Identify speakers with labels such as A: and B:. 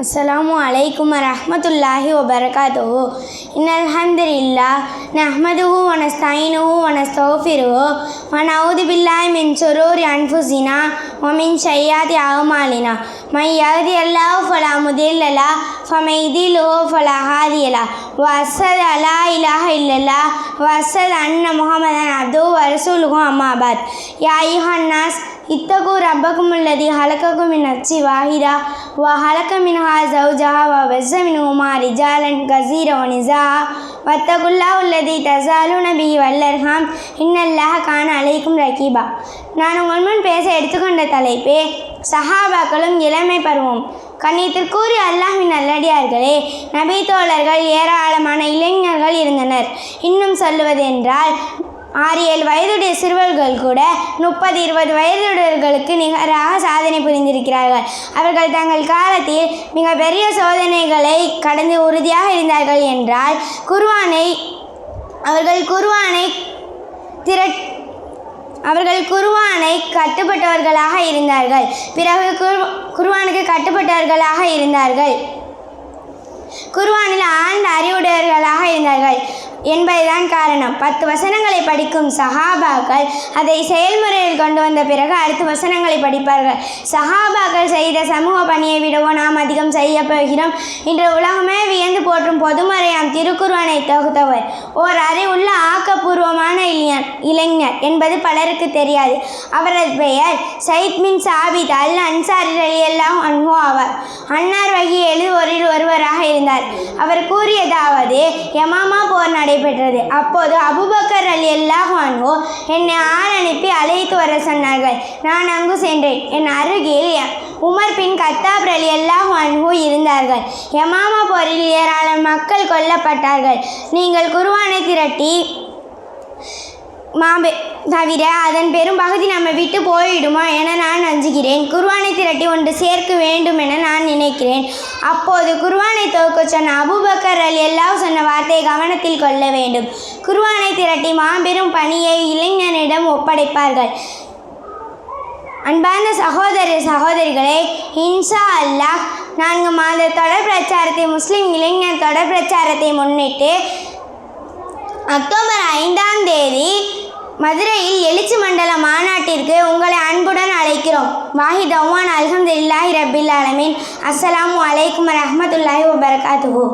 A: السلام عليكم ورحمة الله وبركاته إن الحمد لله نحمده ونستعينه ونستغفره ونعوذ بالله من شرور أنفسنا ومن سيئات أعمالنا من يهدي الله فلا مضل له فمن يضلله فلا هادي له وأشهد أن لا إله إلا الله وأشهد أن محمدا عبده ورسوله أما بعد يا أيها الناس இத்தகு ரப்பகுமுல்லதி ஹலக்ககு மின் அச்சி வாஹிரா வ ஹலக்க மின்ஹா ஜவுஜஹா வ வஸ்ஸ உமாரி ஜாலன் கசீர நிசா. வத்தகுல்லா உள்ளதி தசாலு நபி வல்லர்ஹாம் இன்னல்லாஹ் கான அலைக்கும் ரகீபா. நான் உங்கள் முன் பேச எடுத்துக்கொண்ட தலைப்பே சஹாபாக்களும் இளமை பருவம். கண்ணியத்திற்கூறி அல்லாஹின் நல்லடியார்களே நபி தோழர்கள் ஏராளமான இளைஞர்கள் இருந்தனர். இன்னும் சொல்லுவதென்றால் ஆறு ஏழு வயதுடைய சிறுவர்கள் கூட முப்பது இருபது வயதுடையவர்களுக்கு நிகராக சாதனை புரிந்திருக்கிறார்கள். அவர்கள் தங்கள் காலத்தில் மிகப்பெரிய சோதனைகளை கடந்து உறுதியாக இருந்தார்கள் என்றால் குர்ஆனை அவர்கள் குர்ஆனை திரட் அவர்கள் குருவானை கட்டுப்பட்டவர்களாக இருந்தார்கள். பிறகு குரு குர்ஆனுக்கு கட்டுப்பட்டவர்களாக இருந்தார்கள். குருவானில் ஆழ்ந்த அறிவுடையவர்களாக இருந்தார்கள். என்பதுதான் காரணம். பத்து வசனங்களை படிக்கும் சஹாபாக்கள் அதை செயல்முறையில் கொண்டு வந்த பிறகு அடுத்த வசனங்களை படிப்பார்கள். சஹாபாக்கள் செய்த சமூக பணியை விடவோ நாம் அதிகம் செய்ய போகிறோம். இன்று உலகமே வியந்து போற்றும் பொதுமறையாம் திருக்குர்ஆனை தொகுத்தவர். ஓர் அறிவுள்ள ஆக்கப்பூர்வமான இளைஞர் இளைஞர் என்பது பலருக்கு தெரியாது. அவரது பெயர் சயித் மின் சாபித் அல் அன்சாரி எல்லாம் அன்போ ஆவார். அன்னார் வகி எழுதுவோரில் ஒருவராக இருந்தார். அவர் கூறியதாவது யமாமா போர் நடைபெற்றது. அப்போது அபுபக்கர் அலி அல்லாஹ் என்னை ஆள் அனுப்பி அழைத்து வர சொன்னார்கள். நான் அங்கு சென்றேன். என் அருகில் உமர் பின் கத்தாப் அலி அல்லாஹ் இருந்தார்கள். யமாமா போரில் ஏராளம் மக்கள் கொல்லப்பட்டார்கள். நீங்கள் குருவானை திரட்டி மாபெ தவிர அதன் பெரும் பகுதி நம்ம விட்டு போயிடுமா என நான் அஞ்சுகிறேன் குர்வானை திரட்டி ஒன்று சேர்க்க வேண்டும் என நான் நினைக்கிறேன். அப்போது குர்ஆனை துவக்க சொன்ன அபூபக்கர் அலி எல்லாம் சொன்ன வார்த்தையை கவனத்தில் கொள்ள வேண்டும். குர்வானை திரட்டி மாபெரும் பணியை இளைஞனிடம் ஒப்படைப்பார்கள். அன்பார்ந்த சகோதர சகோதரிகளே இன்ஷா அல்லாஹ் நான்கு மாத தொடர் பிரச்சாரத்தை முஸ்லீம் இளைஞர் தொடர் பிரச்சாரத்தை முன்னிட்டு அக்டோபர் ஐந்தாம் தேதி மதுரையில் எழுச்சி மண்டல மாநாட்டிற்கு உங்களை அன்புடன் அழைக்கிறோம். வாஹித் அவ்வான் அல்ஹம்துலில்லாஹி ரபில் அலமின் அஸ்ஸலாமு அலைக்கும் ரஹமத்துல்லாஹி வபரகாத்துஹு.